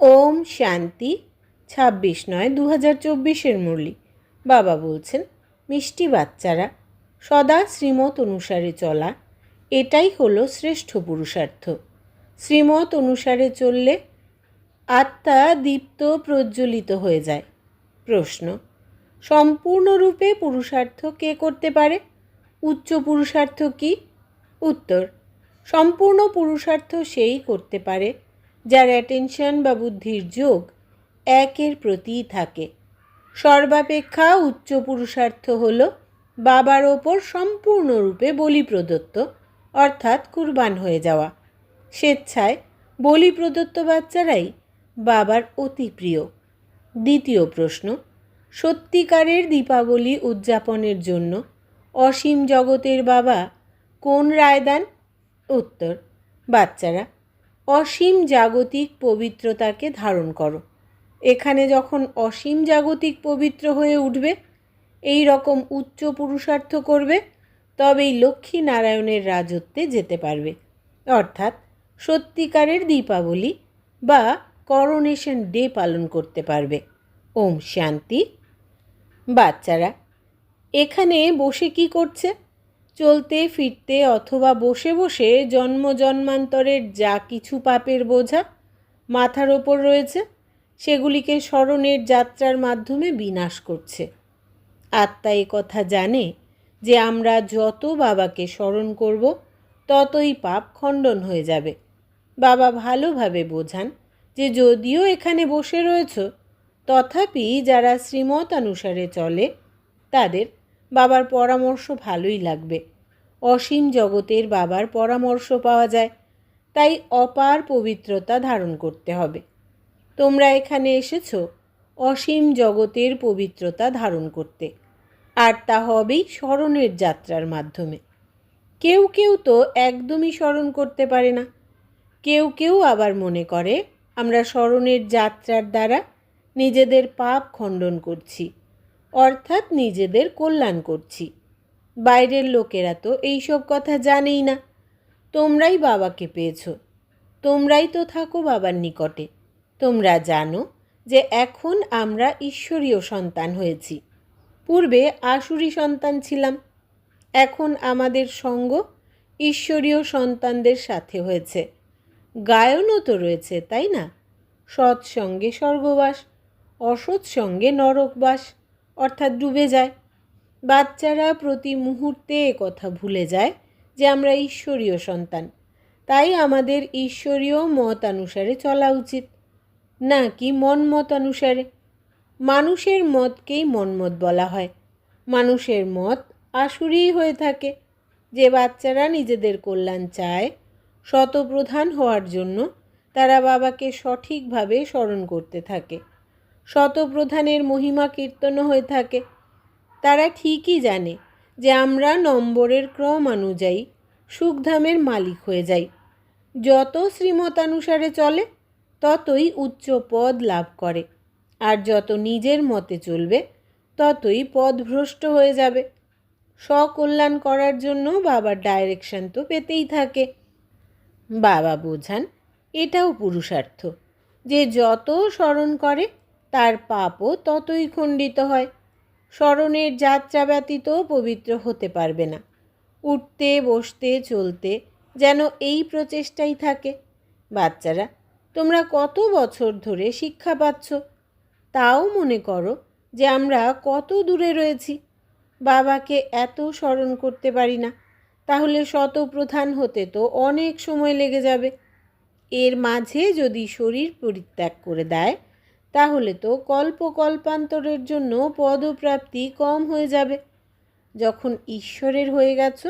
ওম শান্তি, ছাব্বিশ নয় দু হাজার চব্বিশের মুরলি। বাবা বলছেন, মিষ্টি বাচ্চারা, সদা শ্রীমত অনুসারে চলা, এটাই হলো শ্রেষ্ঠ পুরুষার্থ। শ্রীমত অনুসারে চললে আত্মা দীপ্ত প্রজ্বলিত হয়ে যায়। প্রশ্ন, সম্পূর্ণরূপে পুরুষার্থ কে করতে পারে? উচ্চ পুরুষার্থ কি? উত্তর, সম্পূর্ণ পুরুষার্থ সেই করতে পারে যার অ্যাটেনশন বা বুদ্ধির যোগ একের প্রতিই থাকে। সর্বাপেক্ষা উচ্চ পুরুষার্থ হল বাবার ওপর সম্পূর্ণরূপে বলি প্রদত্ত, অর্থাৎ কুরবান হয়ে যাওয়া। স্বেচ্ছায় বলি প্রদত্ত বাচ্চারাই বাবার অতি প্রিয়। দ্বিতীয় প্রশ্ন, সত্যিকারের দীপাবলি উদযাপনের জন্য অসীম জগতের বাবা কোন রায় দেন? উত্তর, বাচ্চারা অসীম জাগতিক পবিত্রতাকে ধারণ করো। এখানে যখন অসীম জাগতিক পবিত্র হয়ে উঠবে, এই রকম উচ্চ পুরুষার্থ করবে, তবেই লক্ষ্মী নারায়ণের রাজত্বে যেতে পারবে। অর্থাৎ সত্যিকারের দীপাবলি বা করোনেশন ডে পালন করতে পারবে। ওম শান্তি। বাচ্চারা, এখানে বসে কি করছে? চলতে, ফিরতে অথবা বসে বসে জন্ম জন্মান্তরের যা কিছু পাপের বোঝা মাথার ওপর রয়েছে, সেগুলিকে স্মরণের যাত্রার মাধ্যমে বিনাশ করছে। আত্মা এ কথা জানে যে আমরা যত বাবাকে স্মরণ করব, ততই পাপ খণ্ডন হয়ে যাবে। বাবা ভালোভাবে বোঝান যে যদিও এখানে বসে রয়েছ, তথাপি যারা শ্রীমতানুসারে চলে, তাদের বাবার পরামর্শ ভালোই লাগবে। অসীম জগতের বাবার পরামর্শ পাওয়া যায়, তাই অপার পবিত্রতা ধারণ করতে হবে। তোমরা এখানে এসেছ অসীম জগতের পবিত্রতা ধারণ করতে, আর তা হবেই স্মরণের যাত্রার মাধ্যমে। কেউ কেউ তো একদমই স্মরণ করতে পারে না। কেউ কেউ আবার মনে করে, আমরা স্মরণের যাত্রার দ্বারা নিজেদের পাপ খণ্ডন করছি। অর্থাৎ নিজেদের কল্যাণ করছি। বাইরের লোকেরা তো এইসব কথা জানেই না। তোমরাই বাবাকে পেয়েছ। তোমরাই তো থাকো বাবার নিকটে। তোমরা জানো যে এখন আমরা ঈশ্বরীয় সন্তান হয়েছি। পূর্বে আসুরি সন্তান ছিলাম। এখন আমাদের সঙ্গ ঈশ্বরীয় সন্তানদের সাথে হয়েছে। গায়নও তো রয়েছে, তাই না? সৎসঙ্গে স্বর্গবাস, অসৎসঙ্গে নরকবাস। অর্থাৎ ডুবে যায়। বাচ্চারা প্রতি মুহূর্তে কথা ভুলে যায় যে আমরা ঈশ্বরীয় সন্তান। তাই আমাদের ঈশ্বরীয় মত অনুসারে চলা উচিত। না কি মত অনুসারে? মানুষের মতকেই মনমত বলা হয়। মানুষের মত আসুরিই হয়ে থাকে। যে বাচ্চারা নিজেদের কল্যাণ চায়, শতপ্রধান হওয়ার জন্য তারা বাবাকে সঠিকভাবে স্মরণ করতে থাকে। শতপ্রধানের মহিমা কীর্তনও হয়ে থাকে। তারা ঠিকই জানে যে আমরা নম্বরের ক্রম অনুযায়ী সুখধামের মালিক হয়ে যাই। যত শ্রীমতানুসারে চলে, ততই উচ্চ পদ লাভ করে। আর যত নিজের মতে চলবে, ততই পদভ্রষ্ট হয়ে যাবে। স্বকল্যাণ করার জন্য বাবার ডাইরেকশন তো পেতেই থাকে। বাবা বোঝান, এটাও পুরুষার্থ যে যত স্মরণ করে তার পাপও ততই খণ্ডিত হয়। স্মরণের যাত্রা ব্যতীত পবিত্র হতে পারবে না। উঠতে, বসতে, চলতে যেন এই প্রচেষ্টাই থাকে। বাচ্চারা, তোমরা কত বছর ধরে শিক্ষা পাচ্ছ? তাও মনে করো যে আমরা কত দূরে রয়েছি। বাবাকে এত স্মরণ করতে পারি না। তাহলে শতপ্রধান হতে তো অনেক সময় লেগে যাবে। এর মাঝে যদি শরীর পরিত্যাগ করে দেয় তাহলে তো কল্প কল্পান্তরের জন্য পদপ্রাপ্তি কম হয়ে যাবে। যখন ঈশ্বরের হয়ে গেছ,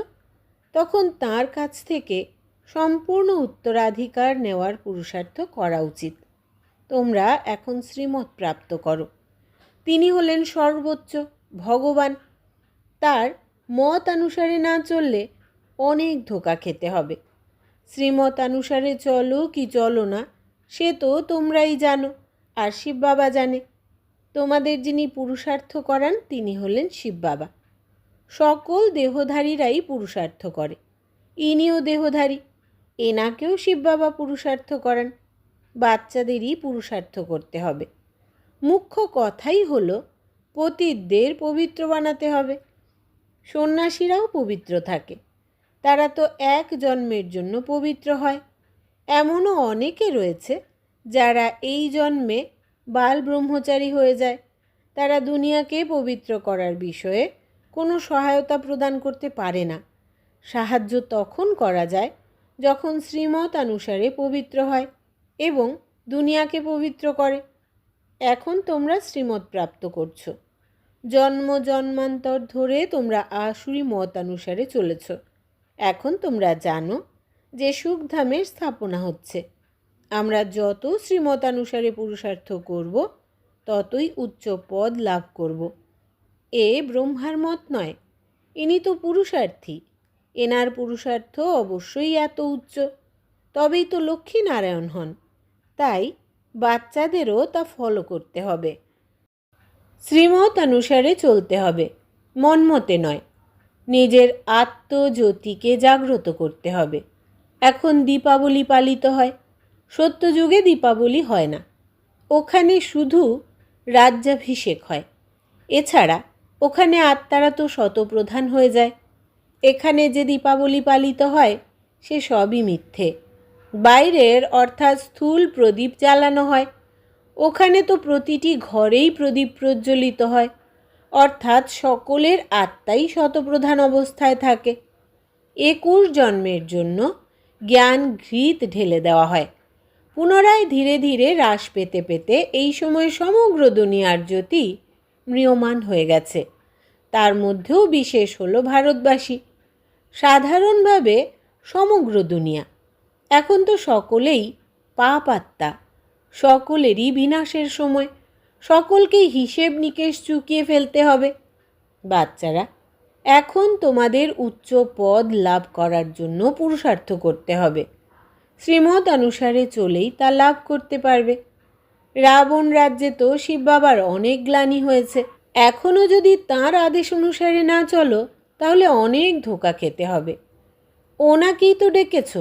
তখন তার কাছ থেকে সম্পূর্ণ উত্তরাধিকার নেওয়ার পুরুষার্থ করা উচিত। তোমরা এখন শ্রীমত প্রাপ্ত করো। তিনি হলেন সর্বোচ্চ, ভগবান। তার মত অনুসারে না চললে অনেক ধোকা খেতে হবে। শ্রীমত অনুসারে চলো কি চলো না, সে তো তোমরাই জানো। আর শিব বাবা জানে। তোমাদের যিনি পুরুষার্থ করান, তিনি হলেন শিব বাবা। সকল দেহধারীরাই পুরুষার্থ করে। ইনিও দেহধারী। এনাকেও শিব বাবা পুরুষার্থ করান। বাচ্চাদেরই পুরুষার্থ করতে হবে। মুখ্য কথাই হলো, পতিতদের পবিত্র বানাতে হবে। সন্ন্যাসীরাও পবিত্র থাকে। তারা তো এক জন্মের জন্য পবিত্র হয়। এমনও অনেকে রয়েছে যারা এই জন্মে বাল ব্রহ্মচারী হয়ে যায়, তারা দুনিয়াকে পবিত্র করার বিষয়ে কোনো সহায়তা প্রদান করতে পারে না। সাহায্য তখন করা যায় যখন শ্রীমত অনুসারে পবিত্র হয় এবং দুনিয়াকে পবিত্র করে। এখন তোমরা শ্রীমত প্রাপ্ত করছ। জন্ম জন্মান্তর ধরে তোমরা আসুরি মত অনুসারে চলেছ। এখন তোমরা জানো যে সুখধামের স্থাপনা হচ্ছে। আমরা যত শ্রীমতানুসারে পুরুষার্থ করব, ততই উচ্চ পদ লাভ করব। এ ব্রহ্মার মত নয়, ইনি তো পুরুষার্থী। এনার পুরুষার্থ অবশ্যই এত উচ্চ, তবেই তো লক্ষ্মীনারায়ণ হন। তাই বাচ্চাদেরও তা ফলো করতে হবে। শ্রীমত অনুসারে চলতে হবে মনমতে নয়। নিজের আত্মজ্যোতিকে জাগ্রত করতে হবে। এখন দীপাবলি পালিত হয়। সত্যযুগে দীপাবলি হয় না। ওখানে শুধু রাজ্যাভিষেক হয়। এছাড়া ওখানে আত্মারা তো শতপ্রধান হয়ে যায়। এখানে যে দীপাবলি পালিত হয়, সে সবই মিথ্যে। বাইরের অর্থাৎ স্থূল প্রদীপ জ্বালানো হয়। ওখানে তো প্রতিটি ঘরেই প্রদীপ প্রজ্বলিত হয়। অর্থাৎ সকলের আত্মাই শতপ্রধান অবস্থায় থাকে। একুশ জন্মের জন্য জ্ঞান ঘৃত ঢেলে দেওয়া হয়। পুনরায় ধীরে ধীরে হ্রাস পেতে পেতে এই সময় সমগ্র দুনিয়ার জ্যোতি ম্রিয়মান হয়ে গেছে। তার মধ্যেও বিশেষ হলো ভারতবাসী। সাধারণভাবে সমগ্র দুনিয়া। এখন তো সকলেই পাপ আত্মা। সকলেরই বিনাশের সময়। সকলকেই হিসেব নিকেশ চুকিয়ে ফেলতে হবে। বাচ্চারা, এখন তোমাদের উচ্চ পদ লাভ করার জন্য পুরুষার্থ করতে হবে। শ্রীমত অনুসারে চলেই তা লাভ করতে পারবে। রাবণ রাজ্যে তো শিব বাবার অনেক গ্লানি হয়েছে। এখনও যদি তার আদেশ অনুসারে না চলো, তাহলে অনেক ধোকা খেতে হবে। ওনাকেই তো ডেকেছ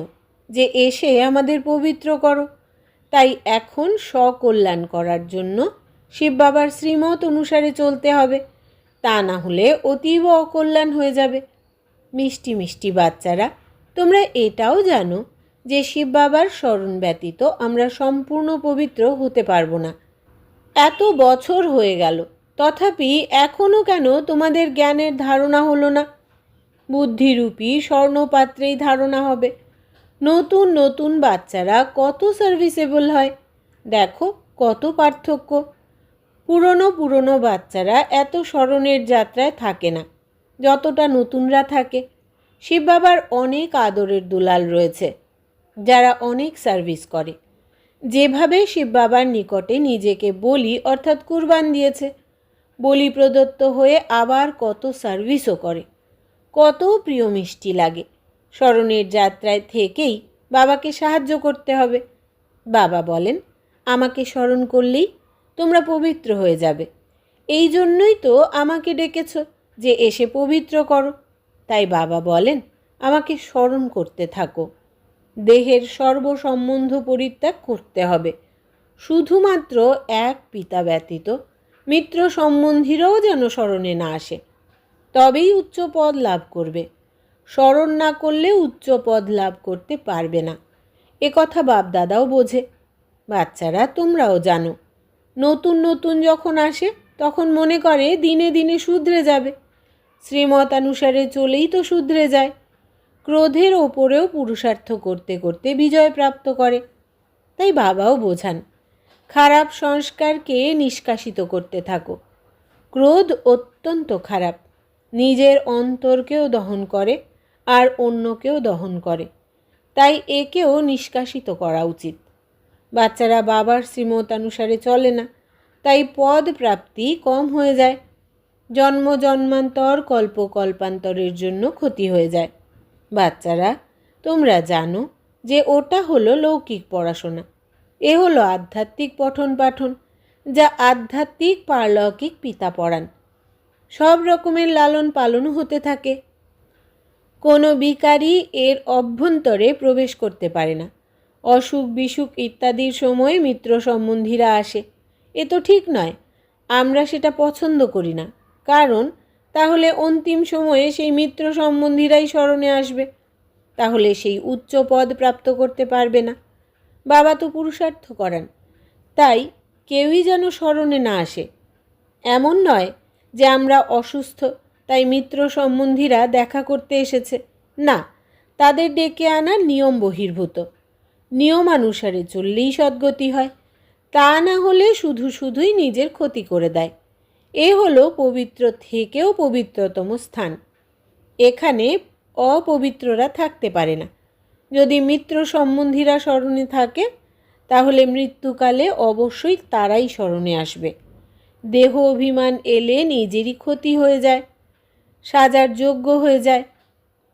যে এসে আমাদের পবিত্র করো। তাই এখন স্বকল্যাণ করার জন্য শিব বাবার শ্রীমত অনুসারে চলতে হবে। তা না হলে অতীব অকল্যাণ হয়ে যাবে। মিষ্টি মিষ্টি বাচ্চারা, তোমরা এটাও জানো যে শিব বাবার স্মরণ ব্যতীত আমরা সম্পূর্ণ পবিত্র হতে পারব না। এত বছর হয়ে গেল, তথাপি এখনও কেন তোমাদের জ্ঞানের ধারণা হলো না? বুদ্ধিরূপী স্বর্ণপাত্রেই ধারণা হবে। নতুন নতুন বাচ্চারা কত সার্ভিসেবল হয়? দেখো কত পার্থক্য। পুরনো পুরনো বাচ্চারা এত স্মরণের যাত্রায় থাকে না, যতটা নতুনরা থাকে। শিব বাবার অনেক আদরের দুলাল রয়েছে। যারা অনেক সার্ভিস করে। যেভাবে শিব বাবার নিকটে নিজেকে বলি অর্থাৎ কুরবান দিয়েছে, বলি প্রদত্ত হয়ে আবার কত সার্ভিসও করে। কত প্রিয় মিষ্টি লাগে। স্মরণের যাত্রায় থেকেই বাবাকে সাহায্য করতে হবে। বাবা বলেন, আমাকে স্মরণ করলেই তোমরা পবিত্র হয়ে যাবে। এই জন্যই তো আমাকে ডেকেছ যে এসে পবিত্র করো। তাই বাবা বলেন, আমাকে স্মরণ করতে থাকো। দেহের সর্বসম্বন্ধ পরিত্যাগ করতে হবে। শুধুমাত্র এক পিতা ব্যতীত মিত্র সম্বন্ধীরাও যেন স্মরণে না আসে। তবেই উচ্চ পদ লাভ করবে। স্মরণ না করলে উচ্চ পদ লাভ করতে পারবে না। এ কথা বাপদাদাও বোঝে। বাচ্চারা, তোমরাও জানো। নতুন নতুন যখন আসে, তখন মনে করে দিনে দিনে শুধরে যাবে। শ্রীমতানুসারে চলেই তো শুধরে যায়। ক্রোধের ওপরেও পুরুষার্থ করতে করতে বিজয় প্রাপ্ত করে। তাই বাবাও বোঝান, খারাপ সংস্কারকে নিষ্কাশিত করতে থাকো। ক্রোধ অত্যন্ত খারাপ, নিজের অন্তরকেও দহন করে আর অন্যকেও দহন করে। তাই একেও নিষ্কাশিত করা উচিত। বাচ্চারা বাবার শ্রীমতানুসারে চলে না, তাই পদ প্রাপ্তি কম হয়ে যায়। জন্ম জন্মান্তর কল্প কল্পান্তরের জন্য ক্ষতি হয়ে যায়। বাচ্চারা, তোমরা জানো যে ওটা হলো লৌকিক পড়াশোনা। এ হলো আধ্যাত্মিক পঠন পাঠন, যা আধ্যাত্মিক পারলৌকিক পিতা পড়ান। সব রকমের লালন পালনও হতে থাকে। কোনো বিকারী এর অভ্যন্তরে প্রবেশ করতে পারে না। অসুখ বিসুখ ইত্যাদির সময় মিত্র সম্বন্ধীরা আসে। এ তো ঠিক নয়, আমরা সেটা পছন্দ করি না। কারণ তাহলে অন্তিম সময়ে সেই মিত্র সম্বন্ধীরাই স্মরণে আসবে। তাহলে সেই উচ্চ পদ প্রাপ্ত করতে পারবে না। বাবা তো পুরুষার্থ করান। তাই কেউই যেন স্মরণে না আসে। এমন নয় যে আমরা অসুস্থ, তাই মিত্র সম্বন্ধীরা দেখা করতে এসেছে। না, তাদের ডেকে আনার নিয়ম বহির্ভূত। নিয়মানুসারে চললেই সদ্গতি হয়। তা না হলে শুধু শুধুই নিজের ক্ষতি করে দেয়। এ হলো পবিত্র থেকেও পবিত্রতম স্থান। এখানে অপবিত্ররা থাকতে পারে না। যদি মিত্র সম্বন্ধীরা স্মরণে থাকে, তাহলে মৃত্যুকালে অবশ্যই তারাই স্মরণে আসবে। দেহ অভিমান এলে নিজেরই ক্ষতি হয়ে যায়, সাজার যোগ্য হয়ে যায়,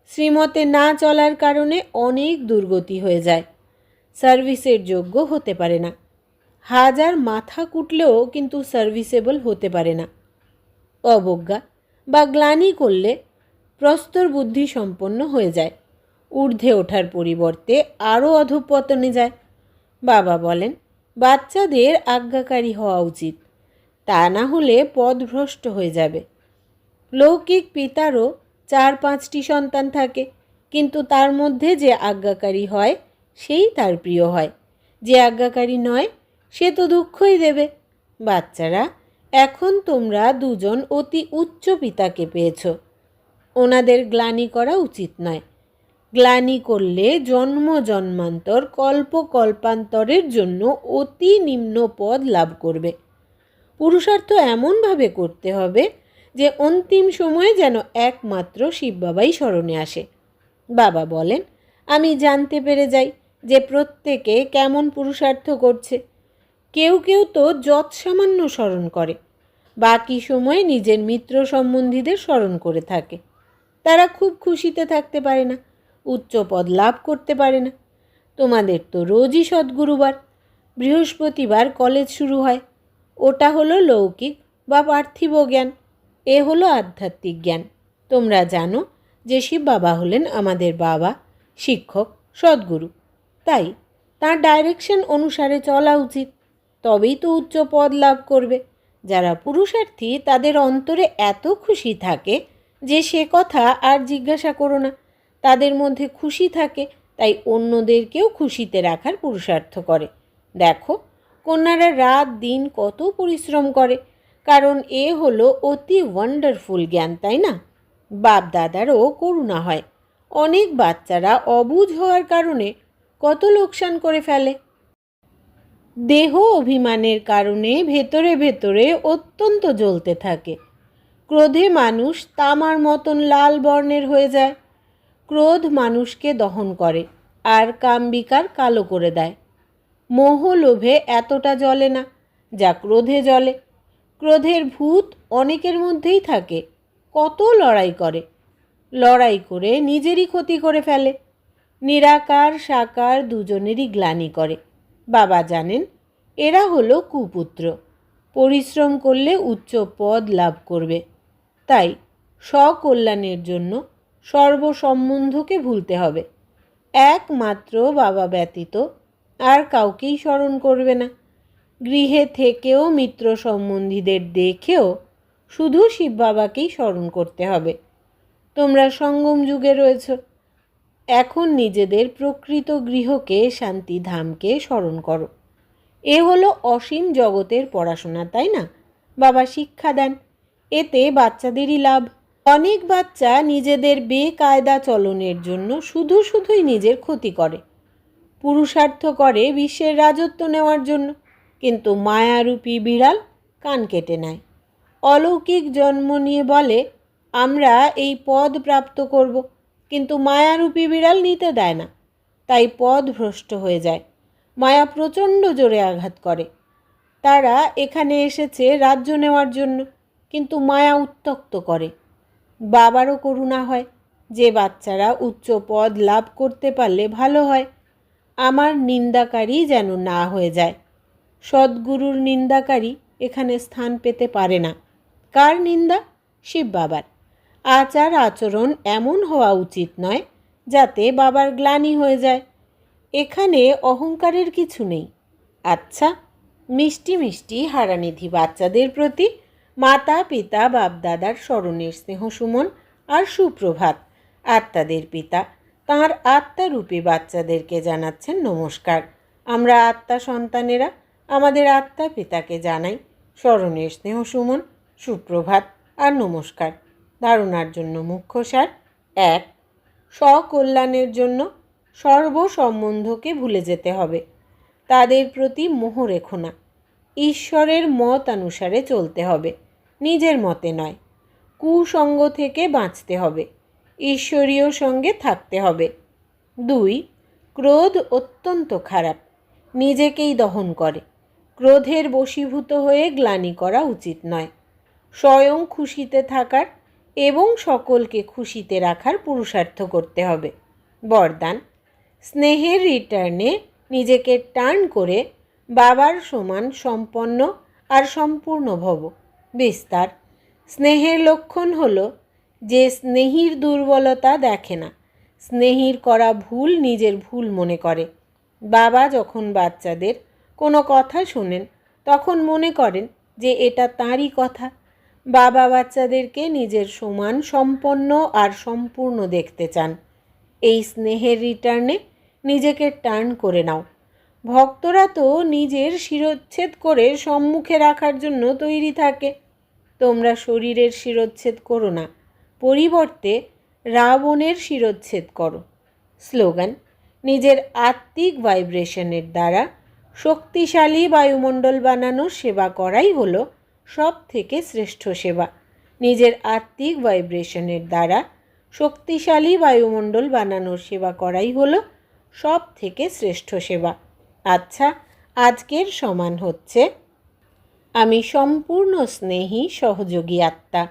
শ্রীমতে না চলার কারণে অনেক দুর্গতি হয়ে যায়। সার্ভিসের যোগ্য হতে পারে না। হাজার মাথা কুটলেও কিন্তু সার্ভিসেবল হতে পারে না। অবজ্ঞা বা গ্লানি করলে প্রস্তর বুদ্ধি সম্পন্ন হয়ে যায়। ঊর্ধ্বে ওঠার পরিবর্তে আরও অধঃপতনে যায়। বাবা বলেন, বাচ্চাদের আজ্ঞাকারী হওয়া উচিত। তা না হলে পদভ্রষ্ট হয়ে যাবে। লৌকিক পিতারও চার পাঁচটি সন্তান থাকে, কিন্তু তার মধ্যে যে আজ্ঞাকারী হয়, সেই তার প্রিয় হয়। যে আজ্ঞাকারী নয় সে তো দুঃখই দেবে। বাচ্চারা, এখন তোমরা দুজন অতি উচ্চ পিতাকে পেয়েছ। ওনাদের গ্লানি করা উচিত নয়। গ্লানি করলে জন্ম জন্মান্তর কল্প কল্পান্তরের জন্য অতি নিম্ন পদ লাভ করবে। পুরুষার্থ এমনভাবে করতে হবে যে অন্তিম সময়ে যেন একমাত্র শিব বাবাই স্মরণে আসে। বাবা বলেন, আমি জানতে পেরে যাই যে প্রত্যেকে কেমন পুরুষার্থ করছে। কেউ কেউ তো যৎ সামান্য স্মরণ করে। বাকি সময় নিজের মিত্র সম্বন্ধীদের স্মরণ করে থাকে। তারা খুব খুশিতে থাকতে পারে না, উচ্চ পদ লাভ করতে পারে না। তোমাদের তো রোজই সদ্গুরুবার, বৃহস্পতিবার কলেজ শুরু হয়। ওটা হলো লৌকিক বা পার্থিব জ্ঞান, এ হলো আধ্যাত্মিক জ্ঞান। তোমরা জানো যে শিব বাবা হলেন আমাদের বাবা, শিক্ষক, সদ্গুরু। তাই তার ডাইরেকশন অনুসারে চলা উচিত। তবেই তো উচ্চ পদ লাভ করবে। যারা পুরুষার্থী, তাদের অন্তরে এত খুশি থাকে যে সে কথা আর জিজ্ঞাসা করো না। তাদের মধ্যে খুশি থাকে, তাই অন্যদেরকেও খুশিতে রাখার পুরুষার্থ করে। দেখো, কন্যারা রাত দিন কত পরিশ্রম করে, কারণ এ হলো অতি ওয়ান্ডারফুল জ্ঞান, তাই না? বাপ দাদারও করুণা হয়। অনেক বাচ্চারা অবুঝ হওয়ার কারণে কত লোকসান করে ফেলে। দেহ অভিমানের কারণে ভেতরে ভেতরে অত্যন্ত জ্বলতে থাকে। ক্রোধে মানুষ তামার মতন লাল বর্ণের হয়ে যায়। ক্রোধ মানুষকে দহন করে আর কাম্বিকার কালো করে দেয়। মোহ লোভে এতটা জ্বলে না যা ক্রোধে জ্বলে। ক্রোধের ভূত অনেকের মধ্যেই থাকে, কত লড়াই করে। লড়াই করে নিজেরই ক্ষতি করে ফেলে। নিরাকার, সাকার দুজনেরই গ্লানি করে। বাবা জানেন, এরা হলো কুপুত্র। পরিশ্রম করলে উচ্চ পদ লাভ করবে। তাই স্বকল্যাণের জন্য সর্বসম্বন্ধকে ভুলতে হবে। একমাত্র বাবা ব্যতীত আর কাউকেই স্মরণ করবে না। গৃহে থেকেও মিত্র সম্বন্ধীদের দেখেও শুধু শিব বাবাকেই স্মরণ করতে হবে। তোমরা সঙ্গম যুগে রয়েছ। এখন নিজেদের প্রকৃত গৃহকে শান্তিধামকে স্মরণ করো। এ হলো অসীম জগতের পড়াশোনা, তাই না? বাবা, শিক্ষা দেন। এতে বাচ্চাদেরই লাভ। অনেক বাচ্চা নিজেদের বেকায়দা চলনের জন্য শুধু শুধুই নিজের ক্ষতি করে। পুরুষার্থ করে বিশ্বের রাজত্ব নেওয়ার জন্য। কিন্তু মায়ারূপী বিড়াল কান কেটে নেয়। অলৌকিক জন্ম নিয়ে বলে, আমরা এই পদ প্রাপ্ত করব। কিন্তু মায়ারূপী বিড়াল নিতে দেয় না। তাই পদ ভ্রষ্ট হয়ে যায়। মায়া প্রচণ্ড জোরে আঘাত করে। তারা এখানে এসেছে রাজ্য নেওয়ার জন্য, কিন্তু মায়া উত্তক্ত করে। বাবারও করুণা হয় যে বাচ্চারা উচ্চ পদ লাভ করতে পারলে ভালো হয়। আমার নিন্দাকারী যেন না হয়ে যায়। সদ্গুরুর নিন্দাকারী এখানে স্থান পেতে পারে না। কার নিন্দা? শিব বাবার। আচার আচরণ এমন হওয়া উচিত নয় যাতে বাবার গ্লানি হয়ে যায়। এখানে অহংকারের কিছু নেই। আচ্ছা মিষ্টি মিষ্টি হারানিধি বাচ্চাদের প্রতি মাতা, পিতা, বাপদাদার স্মরণের স্নেহ সুমন আর সুপ্রভাত। আত্মাদের পিতা, তাঁর আত্মারূপী বাচ্চাদেরকে জানাচ্ছেন নমস্কার। আমরা আত্মা সন্তানেরা, আমাদের আত্মা পিতাকে জানাই। স্মরণের স্নেহ সুমন, সুপ্রভাত আর নমস্কার। ধারণার জন্য মুখ্য সার এক, স্বকল্যাণের জন্য সর্বসম্বন্ধকে ভুলে যেতে হবে। তাদের প্রতি মোহ রেখো না। ঈশ্বরের মত অনুসারে চলতে হবে। নিজের মতে নয়। কুসঙ্গ থেকে বাঁচতে হবে। ঈশ্বরীয় সঙ্গে থাকতে হবে। দুই, ক্রোধ অত্যন্ত খারাপ। নিজেকেই দহন করে। ক্রোধের বশীভূত হয়ে গ্লানি করা উচিত নয়। স্বয়ং খুশিতে থাকার এবং সকলকে খুশিতে রাখার পুরুষার্থ করতে হবে। বরদান, স্নেহের রিটার্নে নিজেকে টার্ন করে বাবার সমান সম্পন্ন আর সম্পূর্ণ ভব। বিস্তার, স্নেহের লক্ষণ হল যে স্নেহীর দুর্বলতা দেখে না, স্নেহীর করা ভুল নিজের ভুল মনে করে। বাবা যখন বাচ্চাদের কোনো কথা শোনেন, তখন মনে করেন যে এটা তাঁরই কথা। বাবা বাচ্চাদেরকে নিজের সমান, সম্পন্ন আর সম্পূর্ণ দেখতে চান। এই স্নেহের রিটার্নে নিজেকে টার্ন করে নাও। ভক্তরা তো নিজের শিরোচ্ছেদ করে সম্মুখে রাখার জন্য তৈরি থাকে। তোমরা শরীরের শিরোচ্ছেদ করো না, পরিবর্তে রাবণের শিরোচ্ছেদ করো। স্লোগান, নিজের আত্মিক ভাইব্রেশনের দ্বারা শক্তিশালী বায়ুমণ্ডল বানানোর সেবা করাই হলো সব থেকে শ্রেষ্ঠ সেবা। নিজের আত্মিক ভাইব্রেশনের দ্বারা শক্তিশালী বায়ুমণ্ডল বানানোর সেবা করাই হলো সব থেকে শ্রেষ্ঠ সেবা। আচ্ছা আজকের সমান হচ্ছে, আমি সম্পূর্ণ স্নেহী, সহযোগী আত্মা।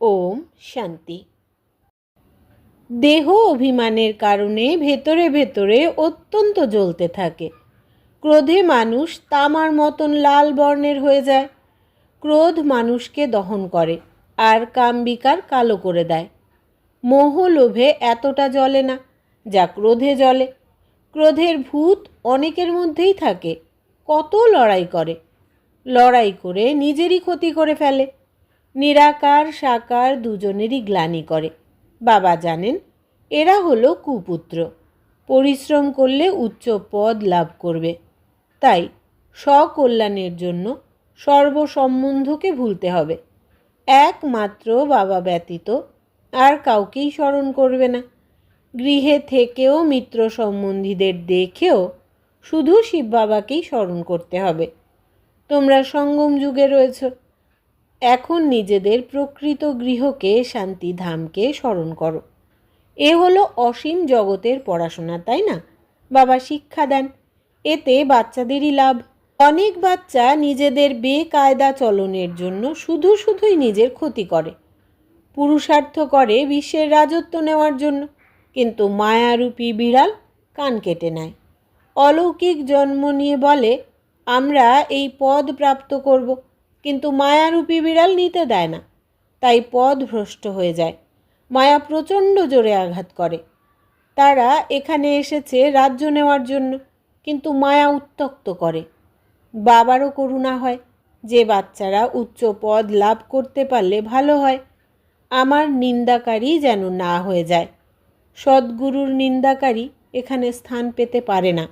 ওম শান্তি। দেহ অভিমানের কারণে ভেতরে ভেতরে অত্যন্ত জ্বলতে থাকে। ক্রোধে মানুষ তামার মতন লাল বর্ণের হয়ে যায়। ক্রোধ মানুষকে দহন করে, আর কামবিকার কালো করে দেয়। মোহ লোভে এতটা জ্বলে না, যা ক্রোধে জ্বলে। ক্রোধের ভূত অনেকের মধ্যেই থাকে, কত লড়াই করে। লড়াই করে নিজেরই ক্ষতি করে ফেলে। নিরাকার, সাকার দুজনেরই গ্লানি করে। বাবা জানেন, এরা হলো কুপুত্র। পরিশ্রম করলে উচ্চ পদ লাভ করবে। তাই স্বকল্যাণের জন্য সর্বসম্বন্ধকে ভুলতে হবে। একমাত্র বাবা ব্যতীত আর কাউকেই স্মরণ করবে না। গৃহে থেকেও মিত্র সম্বন্ধীদের দেখেও শুধু শিব বাবাকেই স্মরণ করতে হবে। তোমরা সঙ্গম যুগে রয়েছ। এখন নিজেদের প্রকৃত গৃহকে, শান্তিধামকে স্মরণ করো। এ হলো অসীম জগতের পড়াশোনা, তাই না? বাবা শিক্ষা দেন এতে বাচ্চাদেরই লাভ। অনেক বাচ্চা নিজেদের বেকায়দা চলনের জন্য শুধু শুধুই নিজের ক্ষতি করে। পুরুষার্থ করে বিশ্বের রাজত্ব নেওয়ার জন্য। কিন্তু মায়ারূপী বিড়াল কান কেটে নেয়। অলৌকিক জন্ম নিয়ে বলে, আমরা এই পদ প্রাপ্ত করব। কিন্তু মায়ারূপী বিড়াল নিতে দেয় না। তাই পদ ভ্রষ্ট হয়ে যায়। মায়া প্রচণ্ড জোরে আঘাত করে। তারা এখানে এসেছে রাজ্য নেওয়ার জন্য। কিন্তু মায়া উত্তক্ত করে। বাবারও করুণা হয় যে বাচ্চারা উচ্চ পদ লাভ করতে পারলে ভালো হয়। আমার নিন্দাকারী যেন না হয়ে যায়। সদ্গুরুর নিন্দাকারী এখানে স্থান পেতে পারে না।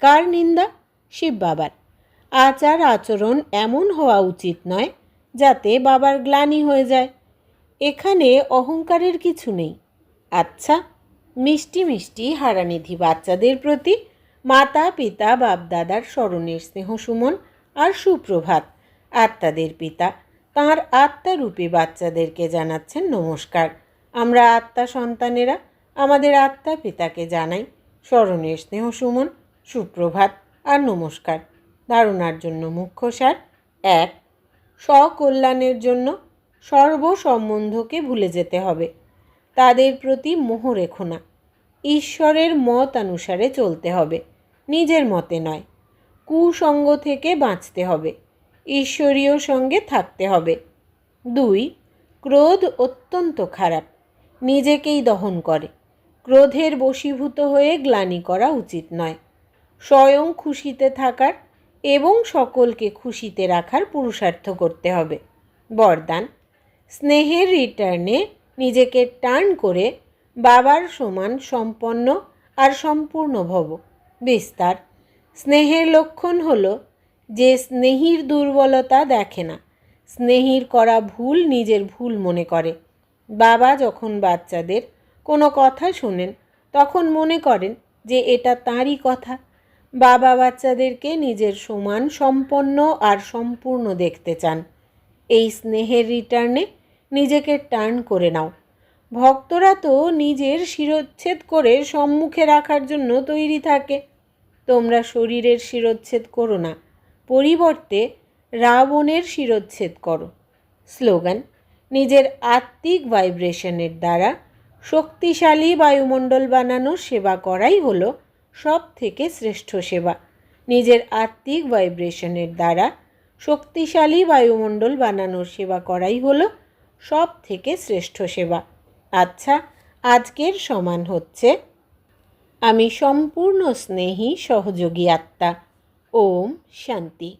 কার নিন্দা? শিব বাবার। আচার আচরণ এমন হওয়া উচিত নয় যাতে বাবার গ্লানি হয়ে যায়। এখানে অহংকারের কিছু নেই। আচ্ছা মিষ্টি মিষ্টি হারানিধি বাচ্চাদের প্রতি মাতা, পিতা, বাপদাদার স্মরণের স্নেহ সুমন আর সুপ্রভাত। আত্মাদের পিতা তাঁর আত্মারূপী বাচ্চাদেরকে জানাচ্ছেন নমস্কার। আমরা আত্মা সন্তানেরা, আমাদের আত্মা পিতাকে জানাই স্মরণের স্নেহ সুমন, সুপ্রভাত আর নমস্কার। ধারণার জন্য মুখ্য সার এক, স্বকল্যাণের জন্য সর্বসম্বন্ধকে ভুলে যেতে হবে। তাদের প্রতি মোহ রেখো না ঈশ্বরের মত অনুসারে চলতে হবে, নিজের মতে নয়। কুসঙ্গ থেকে বাঁচতে হবে, ঈশ্বরীয় সঙ্গে থাকতে হবে। দুই, ক্রোধ অত্যন্ত খারাপ, নিজেকেই দহন করে। ক্রোধের বশীভূত হয়ে গ্লানি করা উচিত নয়। স্বয়ং খুশিতে থাকার এবং সকলকে খুশিতে রাখার পুরুষার্থ করতে হবে। বরদান, স্নেহের রিটার্নে নিজেকে টার্ন করে বাবার সমান সম্পন্ন আর সম্পূর্ণ ভব। বিস্তার। স্নেহের লক্ষণ হল যে স্নেহীর দুর্বলতা দেখে না। স্নেহীর করা ভুল নিজের ভুল মনে করে। বাবা যখন বাচ্চাদের কোনো কথা শোনেন, তখন মনে করেন যে এটা তাঁরই কথা। বাবা বাচ্চাদেরকে নিজের সমান সম্পন্ন আর সম্পূর্ণ দেখতে চান। এই স্নেহের রিটার্নে নিজেকে টার্ন করে নাও। ভক্তরা তো নিজের শিরোচ্ছেদ করে সম্মুখে রাখার জন্য তৈরি থাকে। তোমরা শরীরের শিরোচ্ছেদ করো না, পরিবর্তে রাবণের শিরোচ্ছেদ করো। স্লোগান, নিজের আত্মিক ভাইব্রেশনের দ্বারা শক্তিশালী বায়ুমণ্ডল বানানোর সেবা করাই হলো সব থেকে শ্রেষ্ঠ সেবা। নিজের আত্মিক ভাইব্রেশনের দ্বারা শক্তিশালী বায়ুমণ্ডল বানানোর সেবা করাই হলো সব থেকে শ্রেষ্ঠ সেবা। আচ্ছা আজকের সমান হচ্ছে আমি সম্পূর্ণ স্নেহী সহযোগী আত্মা ওম শান্তি।